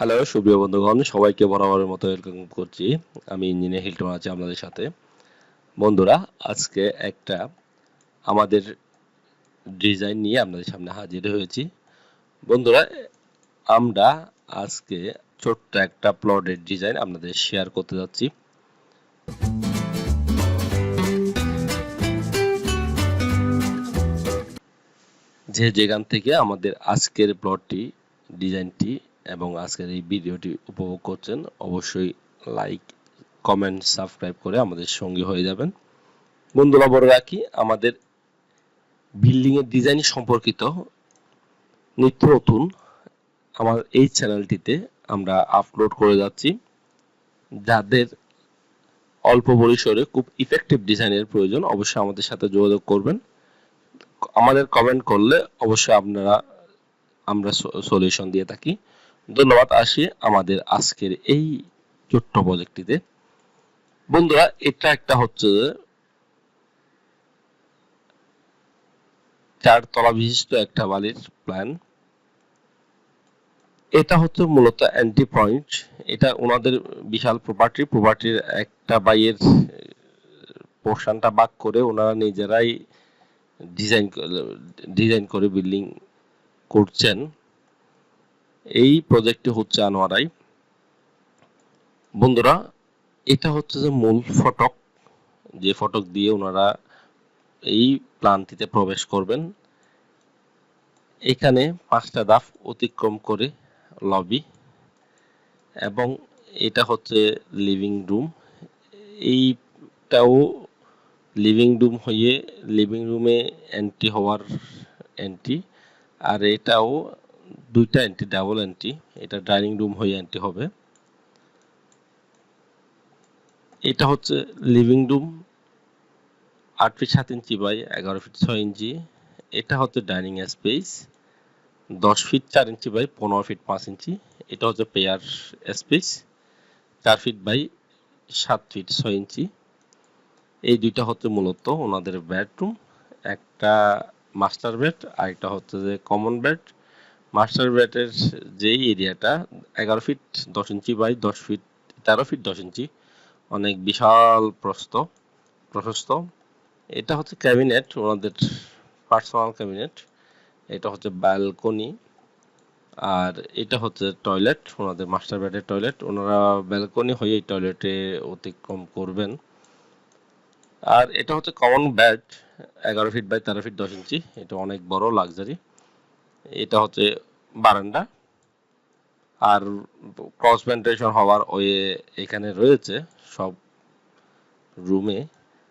Hello সুপ্রিয় বন্ধুগণ, সবাইকে বরাবরের মতো ওয়েলকাম করছি। আমি ইঞ্জিনিয়ার হিলটন আছি আপনাদের সাথে। বন্ধুরা, আজকে একটা আমাদের ডিজাইন নিয়ে আপনাদের সামনে হাজির হয়েছি। বন্ধুরা, আমরা আজকে ছোট্ট একটা প্লটের ডিজাইন আপনাদের শেয়ার করতে যাচ্ছি। যে যেখান থেকে আমাদের আজকের প্লটটি ডিজাইনটি এবং আজকের এই ভিডিওটি উপভোগ করছেন, অবশ্যই লাইক কমেন্ট সাবস্ক্রাইব করে আমাদের সঙ্গী হয়ে যাবেন। বন্ধুরা, বলে রাখি, আমাদের বিল্ডিং এর ডিজাইন সম্পর্কিত নিত্য নতুন আমার এই চ্যানেলটিতে আমরা আপলোড করে যাচ্ছি। যাদের অল্প পরিসরে খুব ইফেক্টিভ ডিজাইনের প্রয়োজন, অবশ্যই আমাদের সাথে যোগাযোগ করবেন। আমাদের কমেন্ট করলে অবশ্যই আপনারা, আমরা সলিউশন দিয়ে থাকি। ধন্যবাদ, আসি আমাদের আজকের এই ছোট্ট প্রজেক্টটিতে বন্ধুরা, এটা একটা হচ্ছে চার তলা বিশিষ্ট একটা বাড়ির প্ল্যান এটা হচ্ছে মূলত অ্যান্টি পয়েন্ট এটা ওনাদের বিশাল প্রপার্টি প্রপার্টির একটা বাইয়ের পোর্শনটা বাক করে ওনারা নিজেরাই ডিজাইন ডিজাইন করে বিল্ডিং করছেন। এই প্রজেক্টটি হচ্ছে আনোয়ারাই বন্ধুরা, এটা হচ্ছে যে মূল ফটক। যে ফটক দিয়ে ওনারা এই প্লান্টিতে প্রবেশ করবেন। এখানে পাঁচটা ধাপ অতিক্রম করে লবি এবং এটা হচ্ছে লিভিং রুম এইটাও লিভিং রুম হয়ে লিভিং রুমে এন্ট্রি হওয়ার এন্ট্রি আর এটাও দুইটা এন্ট্রি ডাবল এন্ট্রি এটা ডাইনিং রুম হয়ে এন্ট্রি হবে। এটা হচ্ছে লিভিং রুম আট ফিট সাত ইঞ্চি বাই এগারো ফিট ছয় ইঞ্চি। এটা হচ্ছে ডাইনিং স্পেস দশ ফিট চার ইঞ্চি বাই পনেরো ফিট পাঁচ ইঞ্চি। এটা হচ্ছে পেয়ার স্পেস চার ফিট বাই সাত ফিট ছয় ইঞ্চি। এই দুইটা হচ্ছে মূলত ওনাদের বেডরুম একটা মাস্টার বেড আর একটা হচ্ছে যে কমন বেড মাস্টার বেডের যেই এরিয়াটা এগারো ফিট দশ ইঞ্চি বাই দশ ফিট তেরো ফিট দশ ইঞ্চি অনেক বিশাল প্রস্ত প্রশস্ত। এটা হচ্ছে ক্যাবিনেট ওনাদের পার্সোনাল ক্যাবিনেট এটা হচ্ছে ব্যালকনি আর এটা হচ্ছে টয়লেট ওনাদের মাস্টার বেডের টয়লেট ওনারা ব্যালকনি হয়ে এই টয়লেটে অতিক্রম করবেন। আর এটা হচ্ছে কমন বেড এগারো ফিট বাই তেরো ফিট দশ ইঞ্চি এটা অনেক বড় লাক্সারি এটা হচ্ছে বারান্দা। আর ক্রস ভেন্টিলেশন হওয়ার ওই এখানে রয়েছে সব রুমে।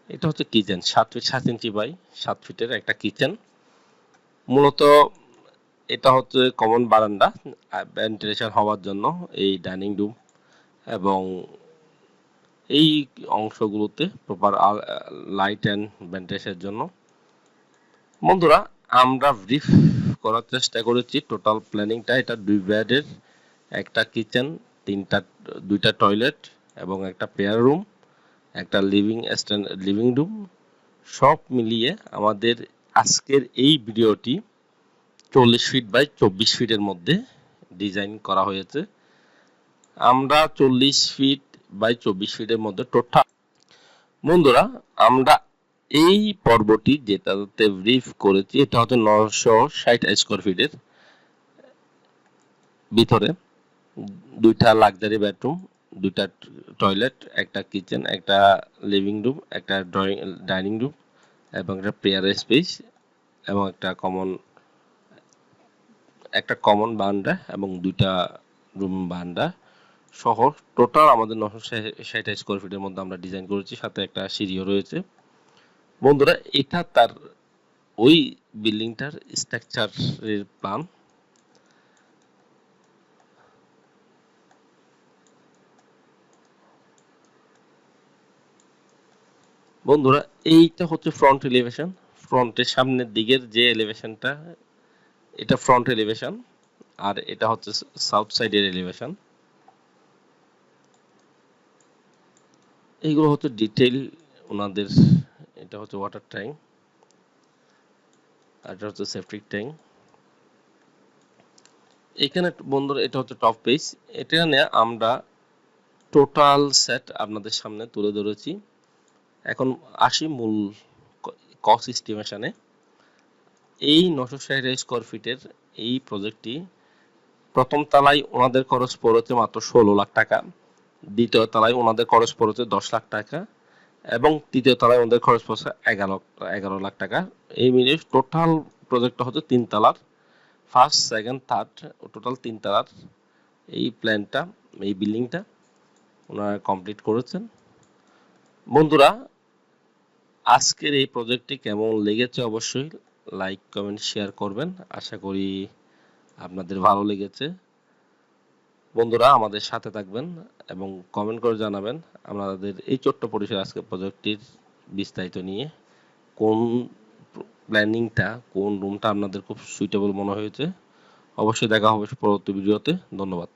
এটা হচ্ছে কিচেন সাত ফিট সাত ইঞ্চি বাই সাত ফিটের একটা কিচেন মূলত এটা হচ্ছে কমন বারান্দা ভেন্টিলেশন হওয়ার জন্য এই ডাইনিং রুম এবং এই অংশগুলোতে প্রপার লাইট অ্যান্ড ভেন্টিলেশনের জন্য। বন্ধুরা, আমরা ব্রিফ করার চেষ্টা করেছি। টোটাল প্ল্যানিংটা এটা দুই বেডের একটা কিচেন তিনটা, দুইটা টয়লেট এবং একটা পেয়ার রুম একটা লিভিং স্ট্যান্ড লিভিং রুম সব মিলিয়ে আমাদের আজকের এই ভিডিওটি চল্লিশ ফিট বাই চব্বিশ ফিটের মধ্যে ডিজাইন করা হয়েছে। আমরা চল্লিশ ফিট বাই চব্বিশ ফিটের মধ্যে টোটাল বন্ধুরা, আমরা এই পর্বটি যেটাতে ব্রিফ করেছি, এটা হচ্ছে নশো ষাট স্কোয়ার ফিটের ভিতরে। দুইটা লাক্সারি বেডরুম দুইটা টয়লেট একটা কিচেন একটা লিভিং রুম একটা ড্রয়িং ডাইনিং রুম এবং একটা প্রেয়ার স্পেস এবং একটা কমন একটা কমন বারান্দা এবং দুইটা রুম বারান্দা সহ টোটাল আমাদের নশো ষাট স্কোয়ার ফিটের মধ্যে আমরা ডিজাইন করেছি। সাথে একটা সিঁড়িও রয়েছে। বন্ধুরা, এটা তার ওই বিল্ডিংটার স্ট্রাকচারের প্ল্যান বন্ধুরা, এইটা হচ্ছে ফ্রন্ট এলিভেশন ফ্রন্টের সামনের দিকের যে এলিভেশনটা এটা ফ্রন্ট এলিভেশন আর এটা হচ্ছে সাউথ সাইডের এলিভেশন এইগুলো হচ্ছে ডিটেইল ওনাদের এটা হচ্ছে ওয়াটার ট্যাঙ্ক আর এটা হচ্ছে সেফটিক ট্যাঙ্ক এখানে বন্ধুরা, এটা হচ্ছে টপ পেজ এখানে আমরা টোটাল সেট আপনাদের সামনে তুলে ধরেছি। এখন আসি মূল কস্ট এস্টিমেশনে এই নশো ষাট স্কোয়ার ফিটের এই প্রজেক্টটি প্রথম তলায় ওনাদের খরচ পড়েছে মাত্র ষোলো লাখ টাকা। দ্বিতীয় তলায় ওনাদের খরচ পড়েছে দশ লাখ টাকা। এবং তৃতীয় তলায় ওনাদের খরচ পড়ছে এগারো এগারো লাখ টাকা। এই মিলিয়ে টোটাল প্রজেক্টটা হচ্ছে তিন তলার। ফার্স্ট সেকেন্ড থার্ড টোটাল তিন তলার এই প্ল্যানটা এই বিল্ডিংটা ওনারা কমপ্লিট করেছেন। বন্ধুরা, আজকের এই প্রজেক্টটি কেমন লেগেছে অবশ্যই লাইক কমেন্ট শেয়ার করবেন। আশা করি আপনাদের ভালো লেগেছে। বন্ধুরা, আমাদের সাথে থাকবেন এবং কমেন্ট করে জানাবেন আমাদের এই ছোট্ট পরিসর আজকে প্রজেক্টটির বিস্তারিত নিয়ে। কোন প্ল্যানিংটা কোন রুমটা আপনাদের খুব সুইটেবল মনে হয়েছে? অবশ্যই দেখা হবে পরবর্তী ভিডিওতে ধন্যবাদ।